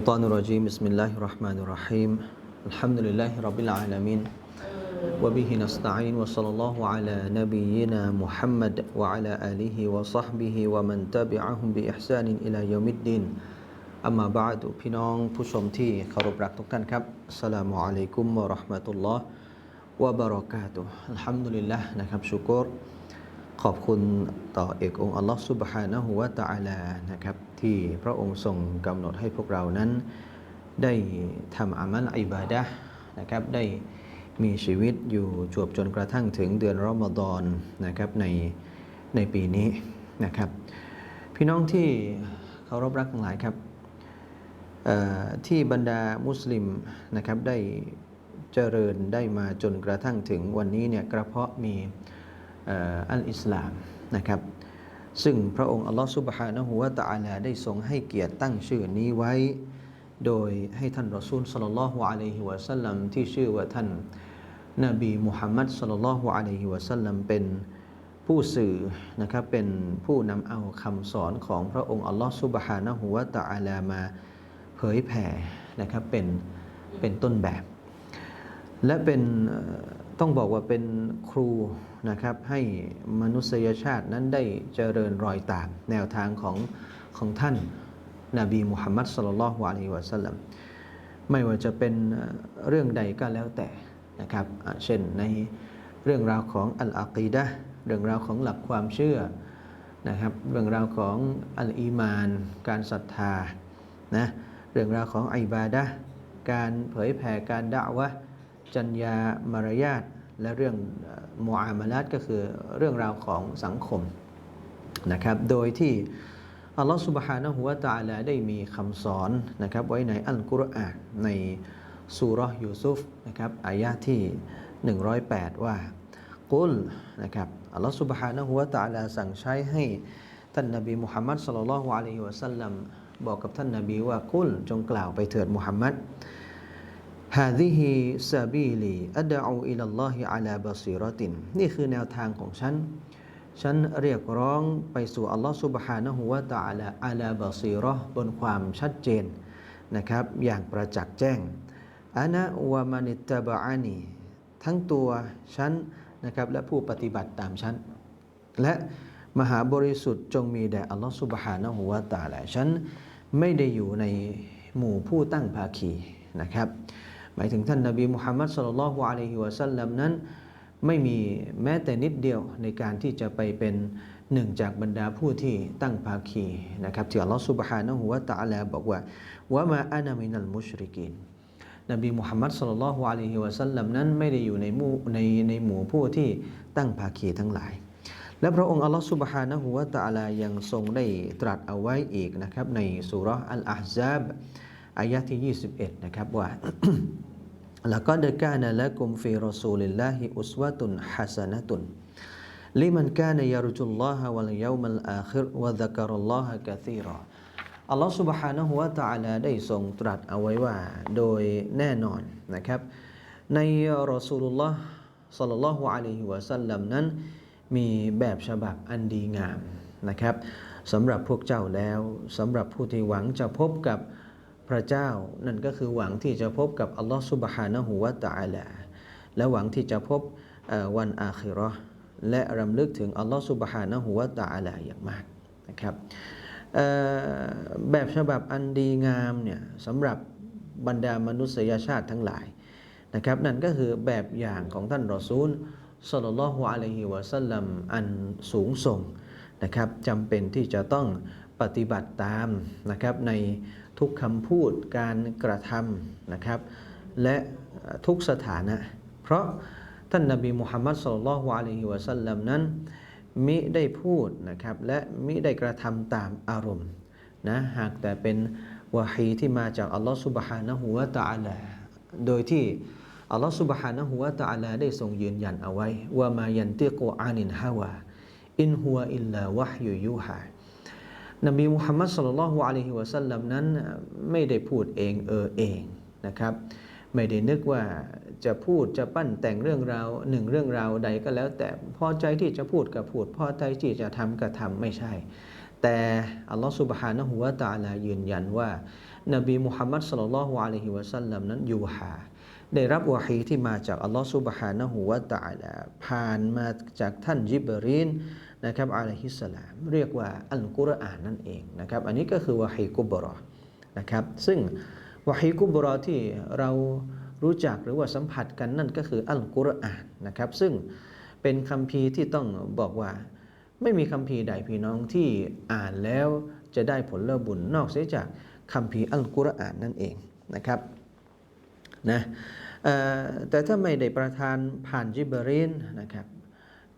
الشيطان الرجيم بسم الله الرحمن الرحيم الحمد لله رب العالمين وبه نستعين وصلى الله على نبينا محمد وعلى آله وصحبه ومن تبعهم بإحسان إلى يوم الدين أما بعد พี่น้องผู้ชมที่เคารพรักทุกท่านครับอัสสลามุอะลัยกุมวะเราะห์มะตุลลอฮ์วะบะเราะกาตุฮ์อัลฮัมดุลิลละนะครับชุกร ขอบคุณต่อเอกองค์อัลลอฮ์ซุบฮานะฮูวะตะอาลานะครับ ที่พระองค์ทรงกำหนดให้พวกเรานั้น ได้ทำอามัลอิบาดะนะครับได้มีชีวิตอยู่จวบจนกระทั่งถึงเดือนรอมฎอนนะครับในในปีนี้นะครับ พี่น้องที่เคารพรักทั้งหลายครับที่บรรดามุสลิมนะครับได้เจริญได้มาจนกระทั่งถึงวันนี้เนี่ยกระเพาะมีอัลอิสลามนะครับ ซึ่งพระองค์อัลลอฮฺซุบฮานะฮูวะตะอาลาได้ทรงให้เกียรติตั้งชื่อนี้ไว้ โดยให้ท่านรอซูลสัลลัลลอฮุอะลัยฮิวะสัลลัมที่ชื่อว่าท่านนบีมุฮัมมัดสัลลัลลอฮุอะลัยฮิวะสัลลัมเป็นผู้สื่อนะครับเป็นผู้นำเอาคำสอนของพระองค์อัลลอฮฺซุบฮานะฮูวะตะอาลามาเผยแผ่นะครับเป็นเป็นต้นแบบ และเป็น ต้องบอกว่าเป็นครูนะครับให้มนุษยชาตินั้นได้เจริญรอยตามแนวทางของของท่านนาบีมุฮัมมัดสลลัลฮุอะลัยวะสัลลัมไม่ว่าจะเป็นเรื่องใดก็แล้วแต่นะครับเช่นในเรื่องราวของอัลอากีดะเรื่องราวของหลักความเชื่อนะครับเรื่องราวของอัลอีมาน การศรัทธานะเรื่องราวของอิบาดะการเผยแผ่การด่าวะ จัญญามารยาทและเรื่องมูอามาลัดก็คือเรื่องราวของสังคมนะครับ โดยที่อัลลอฮฺสุบฮานะฮูวะตะอาลาได้มีคำสอนนะครับไว้ในอัลกุรอานในสุร์ยูซุฟนะครับอายะที่ 108 ว่ากุลนะครับอัลลอฮฺสุบฮานะฮูวะตะอาลาสั่งใช้ให้ท่านนบีมุฮัมมัดสลลัลลอฮุอะลัยฮิวะสัลลัมบอกกับท่านนบีว่ากุลจงกล่าวไปเถิดมุฮัมมัด هذه سبيلي أدعو إلى الله على بصيرة นี่คือแนวทางของฉัน ฉันเรียกร้องไปสู่อัลลอฮฺ سبحانه และ تعالى อาลาบะซีเราะห์บนความชัดเจนนะครับ อย่างประจักษ์แจ้งอานะวะมานิตตบะอานีทั้งตัวฉันนะครับและผู้ปฏิบัติตามฉัน และมหาบริสุทธิ์จงมีแด่อัลลอฮฺ سبحانه และ تعالى ฉันไม่ได้อยู่ในหมู่ผู้ตั้งภาคีนะครับ ห มายถึงท่านนบีมุฮัมมัดสุลลัลฮุอะลัยฮิวะสัลลัมนั้น ไม่มีแม้แต่นิดเดียวในการที่จะไปเป็นหนึ่งจากบรรดาผู้ที่ตั้งภาคีนะครับที่อัลลอฮฺสุบฮานะฮูวะตะอลาบอกว่าวะมาอานามินัลมุชริกีนนบีมุฮัมมัดสุลลัลฮุอะลัยฮิวะสัลลัมนั้นไม่ได้อยู่ในหมู่ในในหมู่ผู้ที่ตั้งภาคีทั้งหลาย และพระองค์อัลลอฮฺสุบฮานะฮูวะตะอลายังทรงได้ตรัสเอาไว้อีกนะครับในสุราะห์อัลอาฮซับอายะที่ 21 นะครับว่า لقد كان لكم في رسول الله أسوة حسنة لمن كان يرجو الله واليوم الآخر وذكر الله كثيرا อัลลอฮฺ سبحانه และ تعالى ได้ทรงตรัสเอาไว้ว่า โดยแน่นอนนะครับ ในรอสูลุลลอฮ์สัลลัลลอฮุอะลัยฮิวะสัลลัมนั้น มีแบบฉบับอันดีงามนะครับสำหรับพวกเจ้าแล้วสำหรับผู้ที่หวังจะพบกับ พระเจ้า นั่นก็คือหวังที่จะพบกับอัลลอฮฺสุบฮานะฮูวะตะอาลาและหวังที่จะพบวันอาคิราะห์และรำลึกถึงอัลลอฮฺสุบฮานะฮูวะตะอาลาอย่างมากนะครับแบบฉบับอันดีงามเนี่ยสำหรับบรรดามนุษยชาติทั้งหลายนะครับนั่นก็คือแบบอย่างของท่านรอซูลสลลัลลอฮุอะลัยฮิวะสัลลัมอันสูงส่งนะครับจำเป็นที่จะต้องปฏิบัติตามนะครับใน ทุกคำพูดการกระทำนะครับ และทุกสถานะ เพราะท่านนบีมุฮัมมัดสุลลัลฮุอะลัยฮิวะสัลลัมนั้นมิได้พูดนะครับและมิได้กระทำตามอารมณ์นะหากแต่เป็นวะฮีที่มาจากอัลลอฮฺสุบฮานะฮูวะตะอาลาโดยที่อัลลอฮฺสุบฮานะฮูวะตะอาลาได้ทรงยืนยันเอาไว้ว่ามายันติกุอานินฮาวาอินฮัวอิลลาวะฮยุยูฮา นบีมุฮัมมัดสุลลัลฮุอะลัยฮิวะสัลลัมนั้นไม่ได้พูดเองเออเองนะครับ ไม่ได้นึกว่าจะพูดจะปั้นแต่งเรื่องราวหนึ่งเรื่องราวใดก็แล้ว แต่พอใจที่จะพูดก็พูดพอใจที่จะทำก็ทำไม่ใช่ แต่อัลลอฮฺสุบฮานะฮูวะตาลายืนยันว่า นบีมุฮัมมัดสลลัลฮุอะลัยฮิวะสัลลัมนั้นอยูฮาได้รับวะฮีที่มาจากอัลลอฮ์ซุบฮานะฮูวะตาลาผ่านมาจากท่านยิบรีน นะครับอะลัยฮิสสลามเรียกว่าอัลกุรอานนั่นเองนะครับอันนี้ก็คือวะฮีกุบรอนะครับซึ่งวะฮีกุบรอที่เรารู้จักหรือว่าสัมผัสกันนั่นก็คืออัลกุรอานนะครับ ซึ่งเป็นคำพีร์ที่ต้องบอกว่า ไม่มีคำพีร์ใดพี่น้องที่อ่านแล้วจะได้ผลลบุญนอกเสียจากคำพีร์อัลกุรอานนั่นเองนะครับนะแต่ถ้าไม่ได้ประทานผ่านจิบรีนนะครับ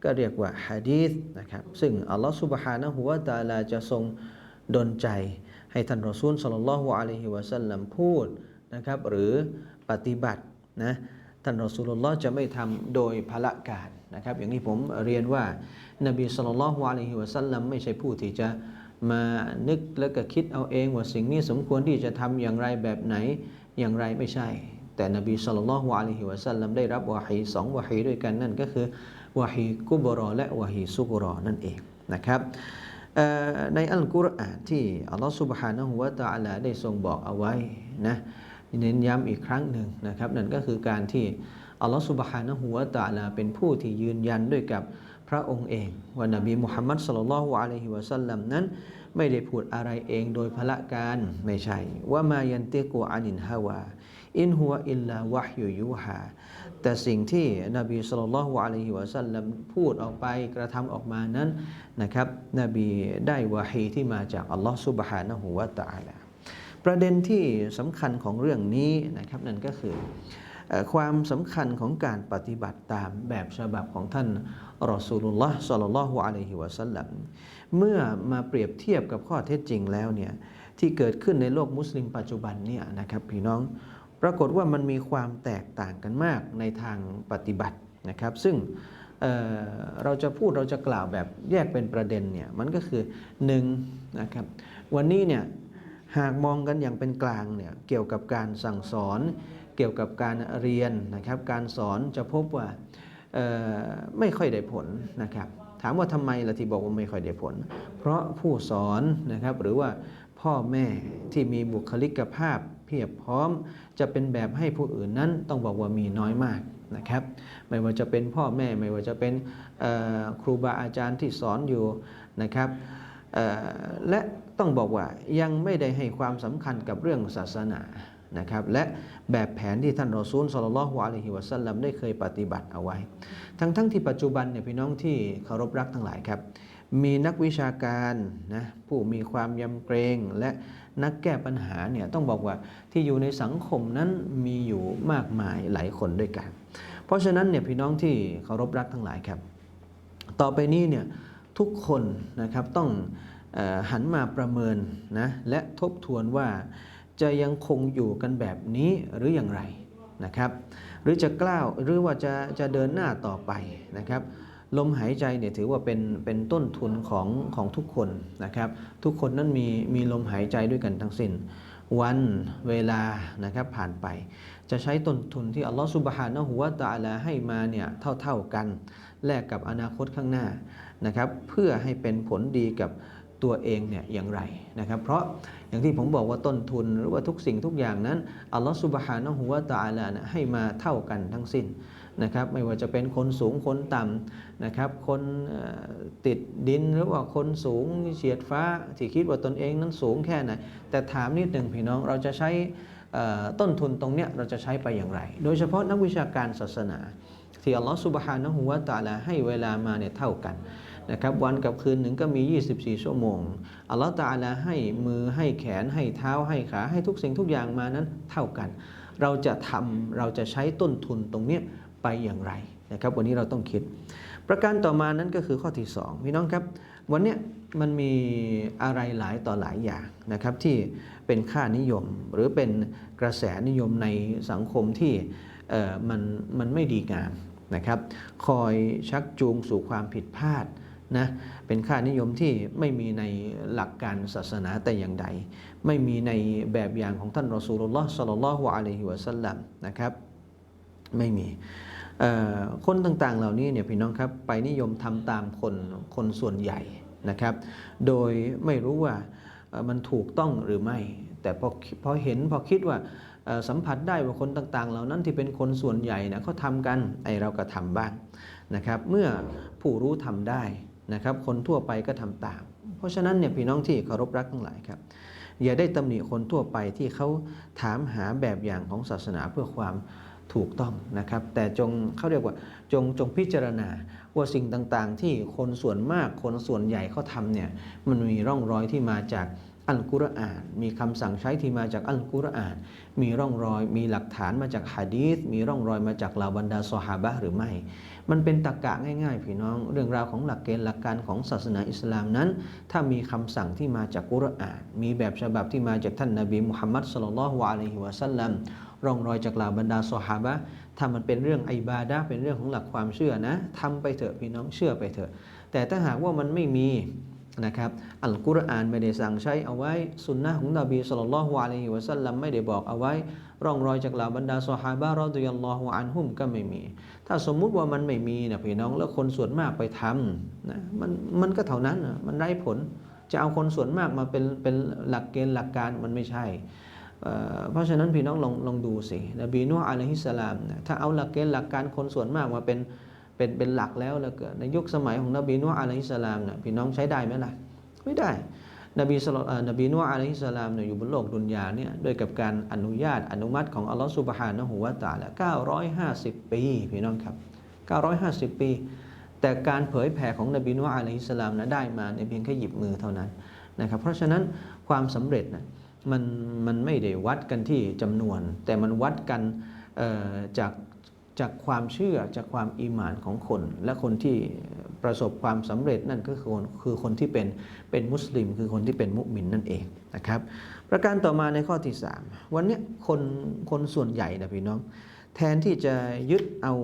ก็เรียกว่าฮะดีษนะครับซึ่งอัลลอฮฺสุบฮานะฮูวะตาลาจะทรงดลใจ ให้ท่านรอซูลสัลลัลลอฮุอะลัยฮิวะสัลลัมพูดนะครับหรือปฏิบัตินะท่านรอซูลุลลอฮ์จะไม่ทำโดยพละการนะครับอย่างที่ผมเรียนว่านบีสุลต่านละฮ์อะลัยฮิวะสัลลัมไม่ใช่ผู้ที่จะมานึกแล้วก็คิดเอาเองว่าสิ่งนี้สมควรที่จะทำอย่างไรแบบไหนอย่างไรไม่ใช่ แต่นบีสุลต่านละฮ์อะลัยฮิวะสัลลัมได้รับวะฮีสองวะฮีด้วยกันนั่นก็คือ วะฮีกุบรอและวะฮีซุกรอนั่นเองนะครับในอัลกุรอานที่อัลลอฮฺ سبحانه และ تعالى ได้ทรงบอกเอาไว้นะเน้นย้ำอีกครั้งหนึ่งนะครับ นั่นก็คือการที่อัลลอฮฺ سبحانه และ تعالى เป็นผู้ที่ยืนยันด้วยกับพระองค์เองว่านบีมุฮัมมัดสุลลัลฮุอะลัยฮิวะสัลลัมนั้น ไม่ได้พูดอะไรเองโดยพละการไม่ใช่ว่ามายันเตกูอานินฮาวา อินหัวอิลลาวะฮยุยูฮาแต่สิ่งที่นบีสุลต่านละฮ์อะลัยฮิวะสัลลัมพูดออกไปกระทำออกมานั้นนะครับ นบีได้วะฮีที่มาจากอัลลอฮ์ซุบฮานะฮูวะตะอาลาประเด็นที่สำคัญของเรื่องนี้นะครับนั่นก็คือความสำคัญของการปฏิบัติตามแบบฉบับของท่านรอซูลุลลอฮ์สัลลัลลอฮุอะลัยฮิวะสัลลัมเมื่อมาเปรียบเทียบกับข้อเท็จจริงแล้วเนี่ยที่เกิดขึ้นในโลกมุสลิมปัจจุบันเนี่ยนะครับพี่น้อง ปรากฏว่ามันมีความแตกต่างกันมากในทางปฏิบัตินะครับ ซึ่งเเราจะพูดเราจะกล่าวแบบแยกเป็นประเด็นเนี่ยมันก็คือหนึ่งนะครับวันนี้เนี่ยหากมองกันอย่างเป็นกลางเนี่ยเกี่ยวกับการสั่งสอน เกี่ยวกับการเรียนนะครับ การสอนจะพบว่าไม่ค่อยได้ผลนะครับ ถามว่าทำไมล่ะที่บอกว่าไม่ค่อยได้ผล เพราะผู้สอนนะครับหรือว่าพ่อแม่ที่มีบุคลิกภาพ พียบพร้อม จะเป็นแบบให้ผู้อื่นนั้นต้องบอกว่ามีน้อยมากนะครับไม่ว่าจะเป็นพ่อแม่ไม่ว่าจะเป็นครูบาอาจารย์ที่สอนอยู่นะครับและต้องบอกว่ายังไม่ได้ให้ความสำคัญกับเรื่องศาสนานะครับและแบบแผนที่ท่านรอซูลสลลัลฮุอะลัยฮิวะสัลลัมได้เคยปฏิบัติเอาไว้ ทั้งทั้งที่ปัจจุบันเนี่ยพี่น้องที่เคารพรักทั้งหลายครับ มีนักวิชาการนะผู้มีความยำเกรงและ นักแก้ปัญหาเนี่ยต้องบอกว่าที่อยู่ในสังคมนั้นมีอยู่มากมายหลายคนด้วยกัน เพราะฉะนั้นเนี่ยพี่น้องที่เคารพรักทั้งหลายครับ ต่อไปนี้เนี่ยทุกคนนะครับต้องออหันมาประเมินนะและทบทวนว่าจะยังคงอยู่กันแบบนี้หรืออย่างไรนะครับ หรือจะกล้าวหรือว่าจะจะเดินหน้าต่อไปนะครับ ลมหายใจเนี่ยถือว่าเป็นเป็นต้นทุนของของทุกคนนะครับ ทุกคนนั้นมีมีลมหายใจด้วยกันทั้งสิ้น วันเวลานะครับผ่านไป จะใช้ต้นทุนที่อัลลอฮฺสุบฮานะฮูวะตะอาลาให้มาเนี่ยเท่าๆกัน แลกกับอนาคตข้างหน้านะครับ เพื่อให้เป็นผลดีกับตัวเองเนี่ยอย่างไรนะครับ เพราะ อย่างที่ผมบอกว่าต้นทุนหรือว่าทุกสิ่งทุกอย่างนั้นอัลลอฮฺสุบฮานะฮูวะตาลานะให้มาเท่ากันทั้งสิ้นนะครับไม่ว่าจะเป็นคนสูงคนต่ำนะครับคนติดดินหรือว่าคนสูงเฉียดฟ้าที่คิดว่าตนเองนั้นสูงแค่ไหนแต่ถามนิดหนึ่งพี่น้องเราจะใช้ต้นทุนตรงเนี้ยเราจะใช้ไปอย่างไร โดยเฉพาะนักวิชาการศาสนา ที่อัลลอฮฺสุบฮานะฮูวะตาลาให้เวลามาเนี่ยเท่ากัน นะครับวันกับคืนหนึ่งก็มี 24 ชั่วโมงอัลลอฮฺตะอาลาให้มือให้แขนให้เท้าให้ขาให้ทุกสิ่งทุกอย่างมานั้นเท่ากัน เราจะทำเราจะใช้ต้นทุนตรงนี้ไปอย่างไรนะครับวันนี้เราต้องคิด ประการต่อมานั้นก็คือข้อที่2พี่น้องครับ วันเนี้ยมันมีอะไรหลายต่อหลายอย่างนะครับที่เป็นค่านิยมหรือเป็นกระแสนิยมในสังคมที่มันมันไม่ดีงามนะครับ คอยชักจูงสู่ความผิดพลาด นะเป็นค่านิยมที่ไม่มีในหลักการศาสนาแต่อย่างใด ไม่มีในแบบอย่างของท่านรอซูลุลลอฮ์สัลลัลลอฮุอะลัยฮิวะสัลลัมนะครับไม่มีคนต่างๆเหล่านี้เนี่ยพี่น้องครับไปนิยมทำตามคนคนส่วนใหญ่นะครับ โดยไม่รู้ว่ามันถูกต้องหรือไม่ แต่พอพอเห็นพอคิดว่าสัมผัสได้ว่าคนต่างๆ เหล่านั้นที่เป็นคนส่วนใหญ่นะเขาทำกันไอเราก็ทำบ้างนะครับ เมื่อผู้รู้ทำได้ นะครับคนทั่วไปก็ทำตาม เพราะฉะนั้นเนี่ยพี่น้องที่เคารพรักทั้งหลายครับ อย่าได้ตำหนิคนทั่วไปที่เขาถามหาแบบอย่างของศาสนาเพื่อความถูกต้องนะครับ แต่จงเขาเรียกว่าจงจงพิจารณาว่าสิ่งต่างๆ ที่คนส่วนมากคนส่วนใหญ่เขาทำเนี่ยมันมีร่องรอยที่มาจากอัลกุรอาน มีคำสั่งใช้ที่มาจากอัลกุรอาน มีร่องรอย มีหลักฐานมาจากฮะดีษมีร่องรอยมาจากเหล่าบรรดาซอฮาบะหรือไม่ มันเป็นตรรกะง่ายๆพี่น้อง เรื่องราวของหลักเกณฑ์หลักการของศาสนาอิสลามนั้น ถ้ามีคำสั่งที่มาจากกุรอาน มีแบบฉบับที่มาจากท่านนบีมุฮัมมัดสลลัลลอฮุอะลัยฮิวะสัลลัมร่องรอยจากเหล่าบรรดาซอฮาบะถ้ามันเป็นเรื่องอิบาดะเป็นเรื่องของหลักความเชื่อนะทำไปเถอะพี่น้องเชื่อไปเถอะ แต่ถ้าหากว่ามันไม่มีนะครับอัลกุรอานไม่ได้สั่งใช้เอาไว้สุนนะของนบีสุลต่านละฮ์อะลัยฮิวะสัลลัมไม่ได้บอกเอาไว้ ร่องรอยจากเหล่าบรรดาซอฮาบะรอฎิยัลลอฮุอันฮุมก็ไม่มี ถ้าสมมุติว่ามันไม่มีนะพี่น้องแล้วคนส่วนมากไปทำนะมันมันก็เท่านั้นนะมันไร้ผลจะเอาคนส่วนมากมาเป็นเป็นหลักเกณฑ์หลักการมันไม่ใช่ เพราะฉะนั้นพี่น้องลองลองดูสินบีนูฮ์อะลัยฮิสลามนะถ้าเอาหลักเกณฑ์หลักการคนส่วนมากมาเป็นเป็นเป็นหลักแล้วแล้วเกิดในยุคสมัยของนบีนูฮ์อะลัยฮิสสลามนะพี่น้องใช้ได้ไหมล่ะไม่ได้ นบีสลอ่นบีนูฮ์อะลัยฮิสลามเนี่ยอยู่บนโลกดุนยาเนี่ยด้วยกับการอนุญาตอนุมัติของอัลลอฮฺสุบฮานะฮูวะตาละ950 ปีพี่น้องครับ 950 ปี แต่การเผยแผ่ของนบีนูฮ์อะลัยฮิสลามนะได้มาในเพียงแค่หยิบมือเท่านั้นนะครับเพราะฉะนั้นความสำเร็จนะมันมันไม่ได้วัดกันที่จำนวน แต่มันวัดกันเอ่อจากจากความเชื่อจากความอีหมานของคน และคนที่ ประสบความสำเร็จนั่นก็คือคนคือคนที่เป็นเป็นมุสลิม คือคนที่เป็นมุมินนั่นเองนะครับ ประการต่อมาในข้อที่ 3 วันนี้คนคนส่วนใหญ่นะพี่น้อง แทนที่จะยึดเอา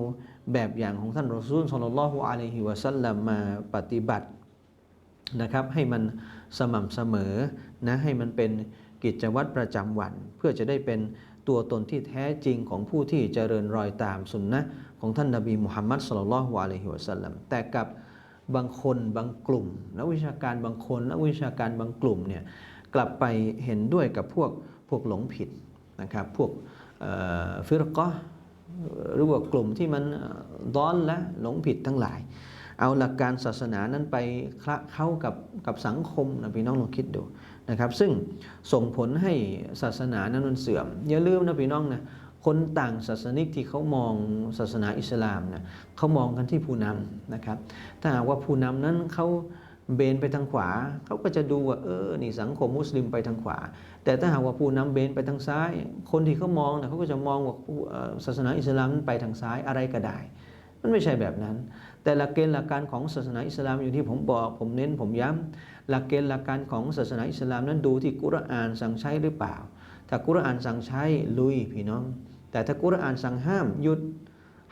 แบบอย่างของท่านรอซูลสุลลัลลอฮุอะลัยฮิวะสัลลัมมาปฏิบัตินะครับให้มันสม่ำเสมอนะให้มันเป็นกิจวัตรประจำวัน เพื่อจะได้เป็นตัวตนที่แท้จริงของผู้ที่เจริญรอยตามสุนนะของท่านนบีมุฮัมมัดสุลลัลลอฮุอะลัยฮิวะสัลลัมแต่กับ บางคนบางกลุ่มนักวิชาการบางคนนักวิชาการบางกลุ่มเนี่ยกลับไปเห็นด้วยกับพวกพวกหลงผิดนะครับพวกฟิรกะห์หรือว่ากลุ่มที่มันด้อนและหลงผิดทั้งหลาย เอาหลักการศาสนานั้นไปคละเข้ากับกับสังคมนะพี่น้องลองคิดดูนะครับ ซึ่งส่งผลให้ศาสนานั้นมันเสื่อม อย่าลืมนะพี่น้องนะ คนต่างศาสนิกที่เขามองศาสนาอิสลามนะเขามองกันที่ผู้นำนะครับ ถ้าหากว่าผู้นำนั้นเขาเบนไปทางขวาเขาก็จะดูว่าเออนี่สังคมมุสลิมไปทางขวา แต่ถ้าหากว่าผู้นำเบนไปทางซ้าย คนที่เขามองนะเขาก็จะมองว่าศาสนาอิสลามนั้นไปทางซ้ายอะไรก็ได้ มันไม่ใช่แบบนั้น แต่หลักเกณฑ์หลักการของศาสนาอิสลามอยู่ที่ผมบอก ผมเน้นผมย้ำหลักเกณฑ์หลักการของศาสนาอิสลามนั้นดูที่กุรอานสั่งใช้หรือเปล่า ถ้ากุรอานสั่งใช้ลุยพี่น้อง แต่ถ้ากุรอานสั่งห้ามหยุด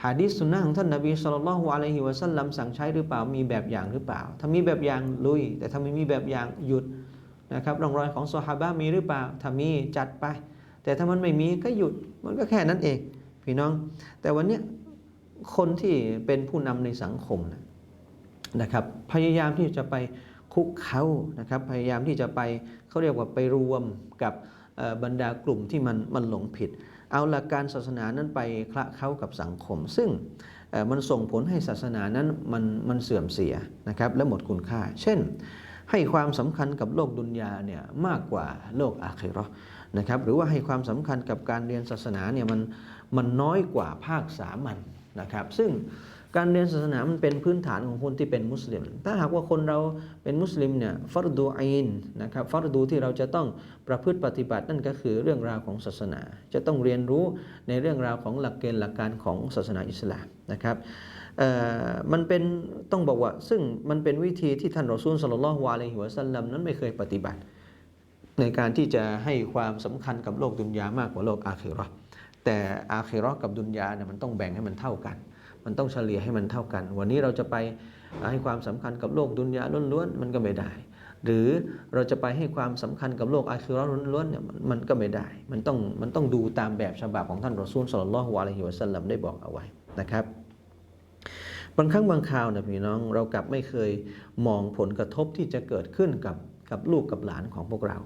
หะดีษสุนนะของท่านนบีสุลต่านละฮ์อะลัยฮิวะสัลลัมสั่งใช้หรือเปล่ามีแบบอย่างหรือเปล่า ถ้ามีแบบอย่างลุย แต่ถ้าไม่มีแบบอย่างหยุดนะครับร่องรอยของซอฮาบะมีหรือเปล่าถ้ามีจัดไป แต่ถ้ามันไม่มีก็หยุดมันก็แค่นั้นเองพี่น้อง แต่วันนี้คนที่เป็นผู้นำในสังคมนะนะครับ พยายามที่จะไปคุกเขานะครับ พยายามที่จะไปเขาเรียกว่าไปรวมกับบรรดากลุ่มที่มันมันหลงผิด เอาหลักการศาสนานั้นไปคละเข้ากับสังคม ซึ่งมันส่งผลให้ศาสนานั้นมันมันเสื่อมเสียนะครับและหมดคุณค่า เช่น ให้ความสำคัญกับโลกดุนยาเนี่ยมากกว่าโลกอาคิรอนะครับหรือว่าให้ความสำคัญกับการเรียนศาสนาเนี่ยมันมันน้อยกว่าภาคสามัญนะครับ ซึ่ง การเรียนศาสนามันเป็นพื้นฐานของคนที่เป็นมุสลิม ถ้าหากว่าคนเราเป็นมุสลิมเนี่ยฟัรดูอินนะครับฟัรดูที่เราจะต้องประพฤติปฏิบัตินั่นก็คือเรื่องราวของศาสนา จะต้องเรียนรู้ในเรื่องราวของหลักเกณฑ์หลักการของศาสนาอิสลามนะครับมันเป็นต้องบอกว่า ซึ่งมันเป็นวิธีที่ท่านรอซูลสลลัลฮุอะลัยฮิวะสัลลัมนั้นไม่เคยปฏิบัติ ในการที่จะให้ความสำคัญกับโลกดุนยามากกว่าโลกอาคิราะห์แต่อาคิราะห์กับดุนยาเนี่ยมันต้องแบ่งให้มันเท่ากัน มันต้องเฉลี่ยให้มันเท่ากัน วันนี้เราจะไปให้ความสำคัญกับโลกดุนยาล้วนๆมันก็ไม่ได้ หรือเราจะไปให้ความสำคัญกับโลกอาคิราะห์ล้วนๆเนี่ยมันก็ไม่ได้ มันต้องมันต้องดูตามแบบฉบับของท่านรอซูลสลลัลฮุอะลัยฮิวะสัลลัมได้บอกเอาไว้นะครับบางครั้งบางคราวนะพี่น้องเรากลับไม่เคยมองผลกระทบที่จะเกิดขึ้นกับ กับลูกกับหลานของพวกเรา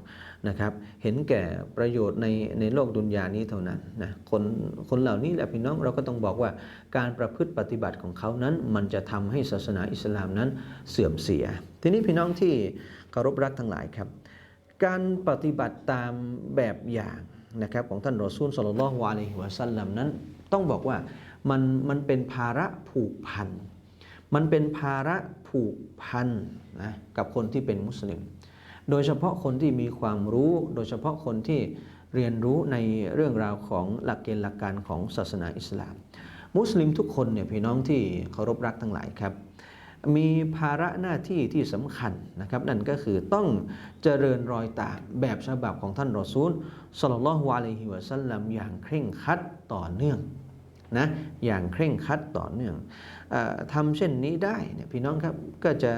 นะครับ เห็นแก่ประโยชน์ในในโลกดุนยานี้เท่านั้นนะคนคนเหล่านี้แหละพี่น้องเราก็ต้องบอกว่าการประพฤติปฏิบัติของเขานั้น มันจะทำให้ศาสนาอิสลามนั้นเสื่อมเสีย ทีนี้พี่น้องที่เคารพรักทั้งหลายครับ การปฏิบัติตามแบบอย่างนะครับของท่านรอซูลสลลัลลอฮุอะลัยฮิวะสัลลัมนั้น ต้องบอกว่ามันมันเป็นภาระผูกพัน มันเป็นภาระผูกพันนะกับคนที่เป็นมุสลิม โดยเฉพาะคนที่มีความรู้ โดยเฉพาะคนที่เรียนรู้ในเรื่องราวของหลักเกณฑ์หลักการของศาสนาอิสลาม มุสลิมทุกคนเนี่ยพี่น้องที่เคารพรักทั้งหลายครับ มีภาระหน้าที่ที่สำคัญนะครับ นั่นก็คือต้องเจริญรอยตามแบบฉบับของท่านรอซูลสลลัลลอฮุอะลัยฮิวะสัลลัมอย่างเคร่งครัดต่อเนื่องนะอย่างเคร่งครัดต่อเนื่องออทำเช่นนี้ได้เนี่ยพี่น้องครับก็จะ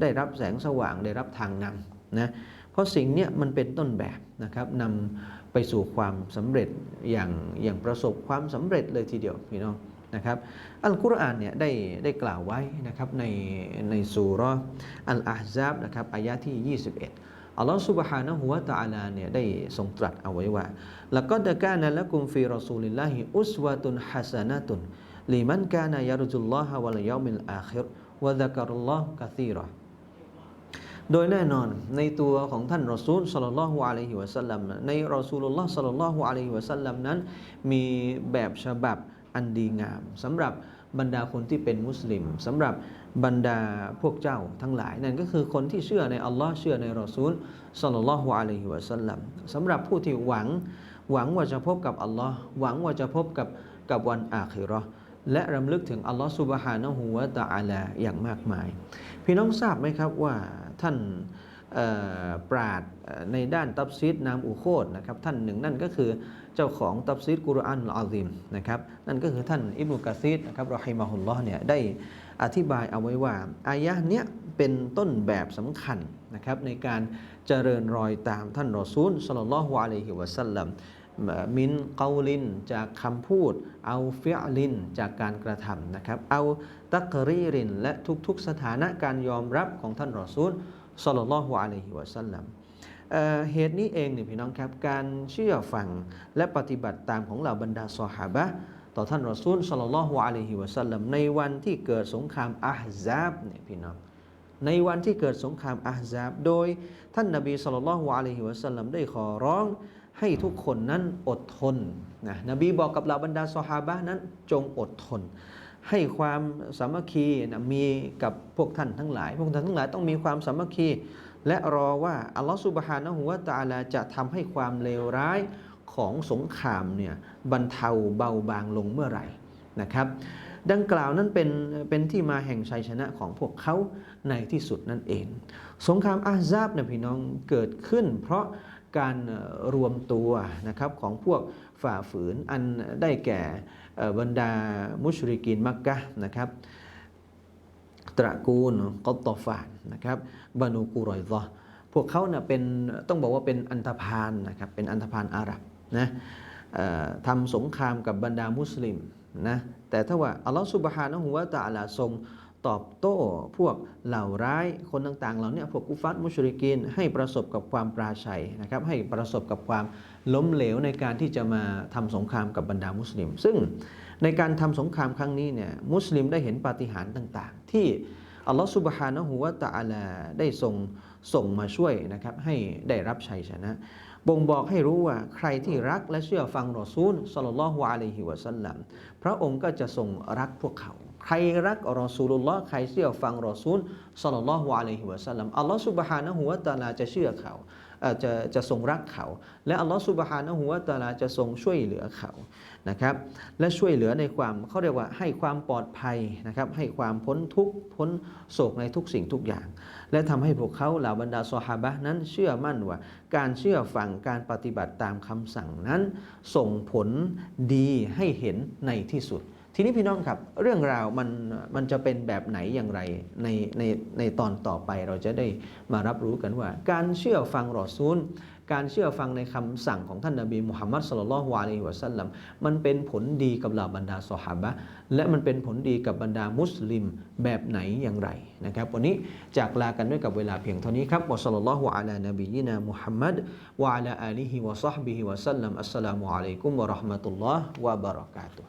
ได้รับแสงสว่างได้รับทางนำ นะเพราะสิ่งเนี้ยมันเป็นต้นแบบนะครับนำไปสู่ความสำเร็จอย่างอย่างประสบความสำเร็จเลยทีเดียวพี่น้อง นะครับอัลกุรอานเนี่ยได้ได้กล่าวไว้นะครับในในสุเราะห์อัลอาฮซาบนะครับอายะที่ 21อัลลอฮฺ سبحانه และ تعالى เนี่ยได้ทรงตรัสเอาไว้ว่าแล้วก็ดะกานะละกุมฟีรอซูลิลลาฮิอุสวะตุนฮัสนะตุนลิมันกานะยารจุลลอฮะวัลยามิลอาคิรวะดะกรุลลอฮ์กะซีรอ โดยแน่นอนในตัวของท่านรอซูลสลลัลลอฮุอะลัยฮิวะสัลลัมในรอซูลุลลอฮ์สลลัลลอฮุอะลัยฮิวะสัลลัมนั้น มีแบบฉบับอันดีงามสำหรับบรรดาคนที่เป็นมุสลิมสำหรับบรรดาพวกเจ้าทั้งหลาย นั่นก็คือคนที่เชื่อในอัลลอฮ์เชื่อในรอซูลสลลัลลอฮุอะลัยฮิวะสัลลัมสำหรับผู้ที่หวังหวังว่าจะพบกับอัลลอฮ์หวังว่าจะพบกับกับวันอาคิราะห์และรำลึกถึงอัลลอฮ์ซุบฮานะฮูวะตะอาลาอย่างมากมาย พี่น้องทราบไหมครับว่า ท่านปราดในด้านตับซีดนามอุโคตนะครับท่านหนึ่งนั่นก็คือเจ้าของตับซีดกุรอานอัลอาซิมนะครับนั่นก็คือท่านอิบนุกะซีดนะครับรอฮิมะฮุลลอฮ์เนี่ยได้อธิบายเอาไว้ว่าอายะเนี้ยเป็นต้นแบบสำคัญนะครับในการเจริญรอยตามท่านรอซูลสลลัลลอฮุอะลัยฮิวะสัลลัม มินเกาลิน จากคำพูด เอาเฟิอลิน จากการกระทำนะครับ เอาตักรีริน และทุกๆสถานะการยอมรับของท่านรอซูลสลลัลลอฮุอะลัยฮิวะสัลลัมเหตุนี้เองเนี่ยพี่น้องครับ การเชื่อฟังและปฏิบัติตามของเหล่าบรรดาซอฮาบะต่อท่านรอซูลสลลัลลอฮุอะลัยฮิวะสัลลัมในวันที่เกิดสงครามอาฮซาบเนี่ยพี่น้องในวันที่เกิดสงครามอาฮซาบโดยท่านนบีสุลต่านละฮ์อะลัยฮิวะสัลลัมได้ขอร้อง ให้ทุกคนนั้นอดทนนะนบีบอกกับเหล่าบรรดาซอฮาบะนั้นจงอดทน ให้ความสามัคคีนะมีกับพวกท่านทั้งหลาย พวกท่านทั้งหลายต้องมีความสามัคคี และรอว่าอัลลอฮฺสุบฮานะฮูวะตะอาลาจะทำให้ความเลวร้ายของสงครามเนี่ยบรรเทาเบาบางลงเมื่อไหร่นะครับดังกล่าวนั้นเป็นเป็นที่มาแห่งชัยชนะของพวกเขาในที่สุดนั่นเอง สงครามอาซาบเนี่ยพี่น้องเกิดขึ้น เพราะ การรวมตัวนะครับของพวกฝ่าฝืนอันได้แก่บรรดามุชริกีนมักกะฮ์นะครับ ตระกูลกอตตอฟานนะครับบานูกุรอยซอพวกเขาเน่ยเป็นต้องบอกว่าเป็นอันธพาลนะครับเป็นอันธพาลอาหรับนะทำสงครามกับบรรดามุสลิมนะแต่ถ้าว่าอัลลอฮฺสุบฮานะฮูวะตะอาลาทรง ตอบโต้พวกเหล่าร้ายคนต่างๆ เหล่านี้พวกกุฟัตมุชริกีนให้ประสบกับความปราชัยนะครับให้ประสบกับความล้มเหลวในการที่จะมาทำสงครามกับบรรดามุสลิม ซึ่งในการทำสงครามครั้งนี้เนี่ยมุสลิมได้เห็นปาฏิหาริย์ต่างๆ ที่อัลลอฮฺสุบฮานะฮูวะตะอาลาได้ส่งส่งมาช่วยนะครับให้ได้รับชัยชนะ บ่งบอกให้รู้ว่าใครที่รักและเชื่อฟังรอซูลสลลัลลอฮุอะลัยฮิวะสัลลัมพระองค์ก็จะทรงรักพวกเขา ใครรักรอซูลุลลอฮ์ใครเชื่อฟังรอซูลสลลัลลอฮุอะลัยฮิวะสัลลัมอัลลอฮฺสุบฮานะฮูวะตาลาจะเชื่อเขาจะจะทรงรักเขา และอัลลอฮฺสุบฮานะฮูวะตาลาจะทรงช่วยเหลือเขานะครับและช่วยเหลือในความเขาเรียกว่าให้ความปลอดภัยนะครับให้ความพ้นทุกข์พ้นโศกในทุกสิ่งทุกอย่าง และทำให้พวกเขาเหล่าบรรดาซอฮาบะนั้นเชื่อมั่นว่า การเชื่อฟังการปฏิบัติตามคำสั่งนั้น ส่งผลดีให้เห็นในที่สุด ทีนี้พี่น้องครับ เรื่องราวมันมันจะเป็นแบบไหนอย่างไรในในในตอนต่อไปเราจะได้มารับรู้กันว่า การเชื่อฟังรอซูล การเชื่อฟังในคำสั่งของท่านนบีมุฮัมมัดสุลลัลฮวาลัยฮิวะสัลลัมมันเป็นผลดีกับเหล่าบรรดาสหาบะและมันเป็นผลดีกับบรรดามุสลิมแบบไหนอย่างไรนะครับวันนี้จากลากันด้วยกับเวลาเพียงเท่านี้ครับวะสัลลัลลอฮุอะลานบียินามุฮัมมัดวะอะลาอาลีฮิวะซอฮบิฮิวะสัลลัมอัสสลามุอะลัยกุมวะเราะห์มะตุลลอฮ์วะบะเราะกาตุฮ